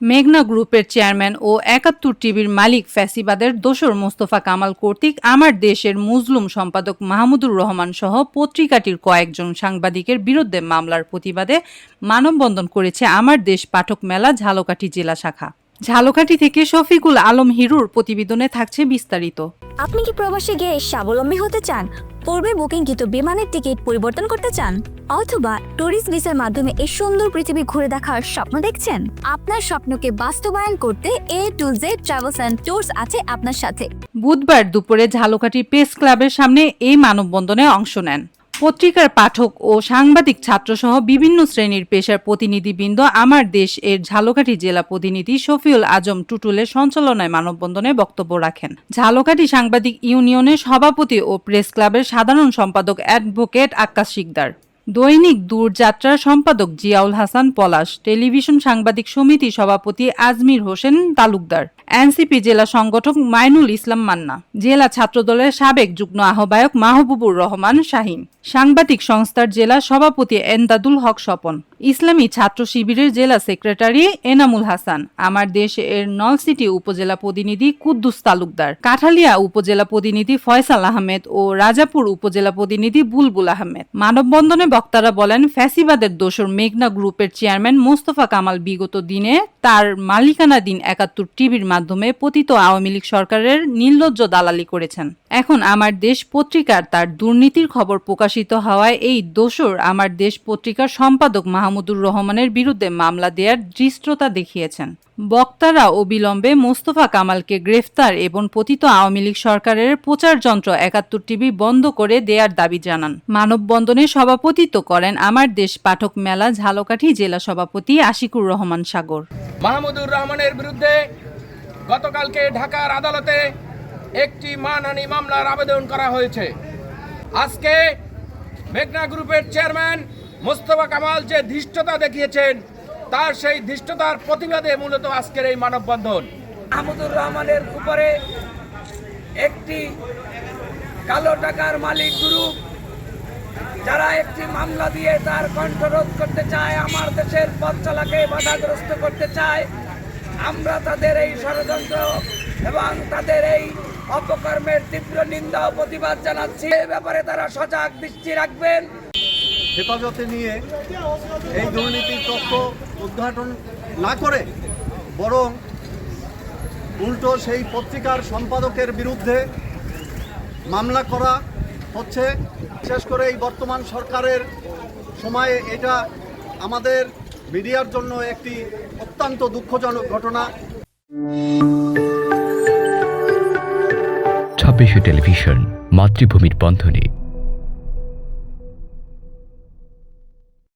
মেঘনা গ্রুপের চেয়ারম্যান ও একাত্তর টিভির মালিক ফ্যাসিবাদের দোসর মোস্তফা কামাল কর্তৃক আমার দেশের মুজলুম সম্পাদক মাহমুদুর রহমান সহ পত্রিকাটির কয়েকজন সাংবাদিকের বিরুদ্ধে মামলার প্রতিবাদে মানববন্ধন করেছে আমার দেশ পাঠক মেলা, ঝালকাঠি জেলা শাখা। ঝালকাঠি থেকে শফিকুল আলম হিরুর প্রতিবেদনে থাকছে বিস্তারিত। আপনি কি প্রবাসে গিয়ে স্বাবলম্বী হতে চান? পূর্বে বুকিংকৃত বিমানের টিকিট পরিবর্তন করতে চান অথবা ট্যুরিস্ট ভিসার মাধ্যমে এই সুন্দর পৃথিবী ঘুরে দেখার স্বপ্ন দেখছেন? আপনার স্বপ্নকে বাস্তবায়ন করতে A to Z travels and tours আছে আপনার সাথে। বুধবার দুপুরে ঝালকাঠি প্রেস ক্লাবের সামনে এই মানববন্ধনে অংশ নেন। পত্রিকার পাঠক ও সাংবাদিক ছাত্রসহ বিভিন্ন শ্রেণির পেশার প্রতিনিধিবৃন্দ, আমার দেশ এর ঝালকাঠি জেলা প্রতিনিধি শফিউল আজম টুটুলের সঞ্চালনায় মানববন্ধনে বক্তব্য রাখেন। ঝালকাঠি সাংবাদিক ইউনিয়নের সভাপতি ও প্রেস ক্লাবের সাধারণ সম্পাদক অ্যাডভোকেট আক্কাস শিকদার। দৈনিক দূরযাত্রার সম্পাদক জিয়াউল হাসান পলাশ। টেলিভিশন সাংবাদিক সমিতি সভাপতি আজমির হোসেন তালুকদার। এনসিপি জেলা সংগঠক মাইনুল ইসলাম মান্না, জেলা ছাত্রদলের সাবেক যুগ্ম আহ্বায়ক মাহবুবুর রহমান শাহিন, সাংবাদিক সংস্থার জেলা সভাপতি এন্দাদুল হক স্বপন। ইসলামী ছাত্র শিবিরের জেলা সেক্রেটারি এনামুল হাসান, আমার দেশ এর নলসিটি উপজেলা প্রতিনিধি কুদ্দুস তালুকদার, কাঠালিয়া উপজেলা প্রতিনিধি ফয়সাল আহমেদ ও রাজাপুর উপজেলা প্রতিনিধি বুলবুল আহমেদ। মানববন্ধনে বক্তারা বলেন, ফ্যাসিবাদের দোসর মেঘনা গ্রুপের চেয়ারম্যান মোস্তফা কামাল বিগত দিনে তার মালিকানাধীন একাত্তর টিভির মাধ্যমে পতিত আওয়ামী লীগ সরকারের নির্লজ্জ দালালি করেছেন। এখন আমার দেশ পত্রিকার তার দুর্নীতির খবর প্রকাশিত হওয়ায় এই দোসর আমার দেশ পত্রিকার সম্পাদক মাহমুদুর রহমানের বিরুদ্ধে মামলা দেয়ার দৃষ্টতা দেখিয়েছেন। বক্তারা অবিলম্বে মোস্তফা কামালকে গ্রেফতার এবং পতিত আওয়ামী লীগ সরকারের প্রচার যন্ত্র একাত্তর টিভি বন্ধ করে দেয়ার দাবি জানান। মানববন্ধনে সভাপতিত্ব করেন আমার দেশ পাঠক মেলা ঝালকাঠি জেলা সভাপতি আশিকুর রহমান সাগর। মাহমুদুর রহমানের বিরুদ্ধে গতকালকে ঢাকার আদালতে একটি মানহানি মামলার আবেদন করা হয়েছে। আজকে মেঘনা গ্রুপের চেয়ারম্যান মোস্তফা কামাল যে ধৃষ্টতা দেখিয়েছেন, তার সেই ধৃষ্টতার প্রতিবাদে মূলত আজকের এই মানববন্ধন। মাহমুদুর রহমানের উপরে একটি কালো টাকার মালিক গ্রুপ যারা একটি মামলা দিয়ে তার কণ্ঠরোধ করতে চায়, আমার দেশের পথ চলাকে বাধাগ্রস্ত করতে চায়, আমরা তাদের এই ষড়যন্ত্র এবং তাদের এই অপকর্মের তীব্র নিন্দা ও প্রতিবাদ জানাচ্ছি। এ ব্যাপারে তারা সজাগ দৃষ্টি রাখবেন। হেফাজতে নিয়ে এই দুর্নীতির তথ্য উদ্ঘাটন না করে বরং উল্টো সেই পত্রিকার সম্পাদকের বিরুদ্ধে মামলা করা হচ্ছে। বিশেষ করে এই বর্তমান সরকারের সময়ে এটা আমাদের মিডিয়ার জন্য একটি অত্যন্ত দুঃখজনক ঘটনা। ছাব্বিশে টেলিভিশন, মাতৃভূমির বন্ধনে।